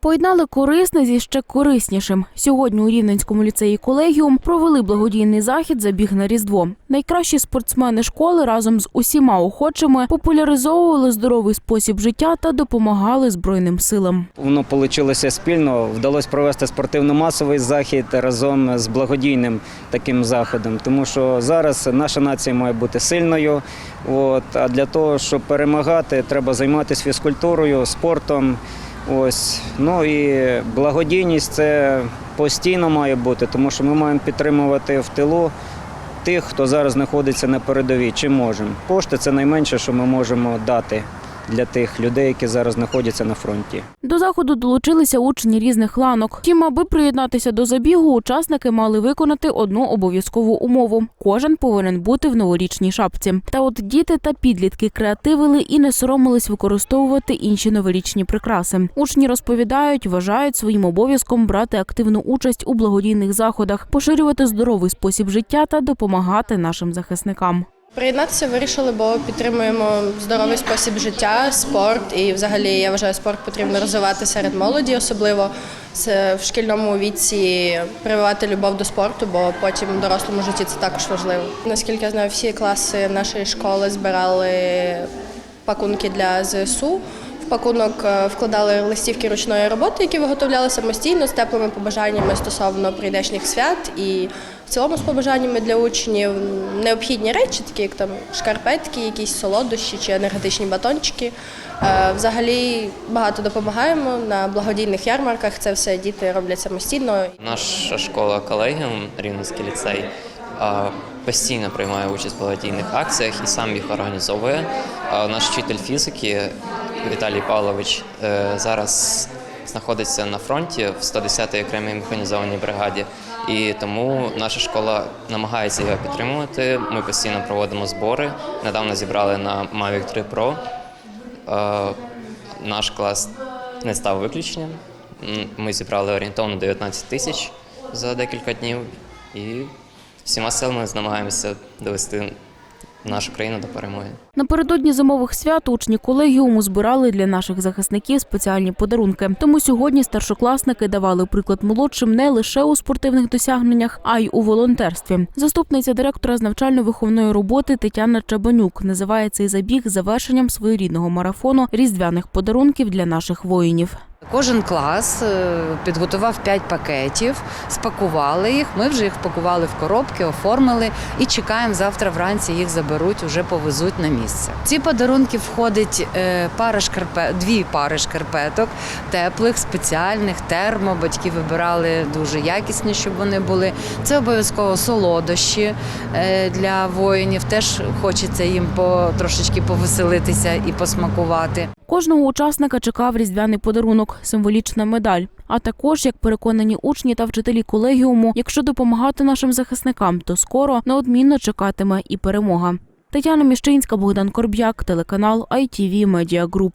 Поєднали корисне зі ще кориснішим. Сьогодні у Рівненському ліцеї колегіум провели благодійний захід забіг на Різдво. Найкращі спортсмени школи разом з усіма охочими популяризовували здоровий спосіб життя та допомагали Збройним силам. Воно вийшло спільно. Вдалося провести спортивно-масовий захід разом з благодійним таким заходом. Тому що зараз наша нація має бути сильною. А для того, щоб перемагати, треба займатися фізкультурою, спортом. Ось. Ну і благодійність це постійно має бути, тому що ми маємо підтримувати в тилу тих, хто зараз знаходиться на передовій. Чи можемо. Кошти це найменше, що ми можемо дати для тих людей, які зараз знаходяться на фронті. До заходу долучилися учні різних ланок. Втім, аби приєднатися до забігу, учасники мали виконати одну обов'язкову умову: кожен повинен бути в новорічній шапці. Та от діти та підлітки креативили і не соромились використовувати інші новорічні прикраси. Учні розповідають, вважають своїм обов'язком брати активну участь у благодійних заходах, поширювати здоровий спосіб життя та допомагати нашим захисникам. Приєднатися вирішили, бо підтримуємо здоровий спосіб життя, спорт. І взагалі я вважаю, спорт потрібно розвивати серед молоді, особливо в шкільному віці прививати любов до спорту, бо потім в дорослому житті це також важливо. Наскільки я знаю, всі класи нашої школи збирали пакунки для ЗСУ. Пакунок е, вкладали листівки ручної роботи, які виготовляли самостійно з теплими побажаннями стосовно прийдешніх свят і в цілому з побажаннями для учнів необхідні речі, такі як там шкарпетки, якісь солодощі чи енергетичні батончики. Е, Взагалі багато допомагаємо на благодійних ярмарках. Це все діти роблять самостійно. Наша школа колегіум Рівненський ліцей постійно приймає участь в благодійних акціях і сам їх організовує. Наш вчитель фізики Віталій Павлович е, зараз знаходиться на фронті в 110-й окремій механізованій бригаді, і тому наша школа намагається його підтримувати. Ми постійно проводимо збори. Недавно зібрали на Mavic 3 Pro. Е, Наш клас не став виключенням. Ми зібрали орієнтовно 19 тисяч за декілька днів і всіма силами намагаємося довести нашу країну до перемоги. Напередодні зимових свят учні колегіуму збирали для наших захисників спеціальні подарунки. Тому сьогодні старшокласники давали приклад молодшим не лише у спортивних досягненнях, а й у волонтерстві. Заступниця директора з навчально-виховної роботи Тетяна Чабанюк називає цей забіг завершенням своєрідного марафону різдвяних подарунків для наших воїнів. Кожен клас е, підготував 5 пакетів, спакували їх. Ми вже їх пакували в коробки, оформили і чекаємо завтра вранці. Їх заберуть, уже повезуть на місце. Ці подарунки входить е, пара шкарпе, дві пари шкарпеток, теплих, спеціальних, термо. Батьки вибирали дуже якісні, щоб вони були. Це обов'язково солодощі е, для воїнів. Теж хочеться їм по трошечки повеселитися і посмакувати. Кожного учасника чекав різдвяний подарунок, символічна медаль. А також, як переконані учні та вчителі колегіуму, якщо допомагати нашим захисникам, то скоро неодмінно чекатиме і перемога. Тетяна Міщинська, Богдан Корб'як, телеканал ITV Media Group.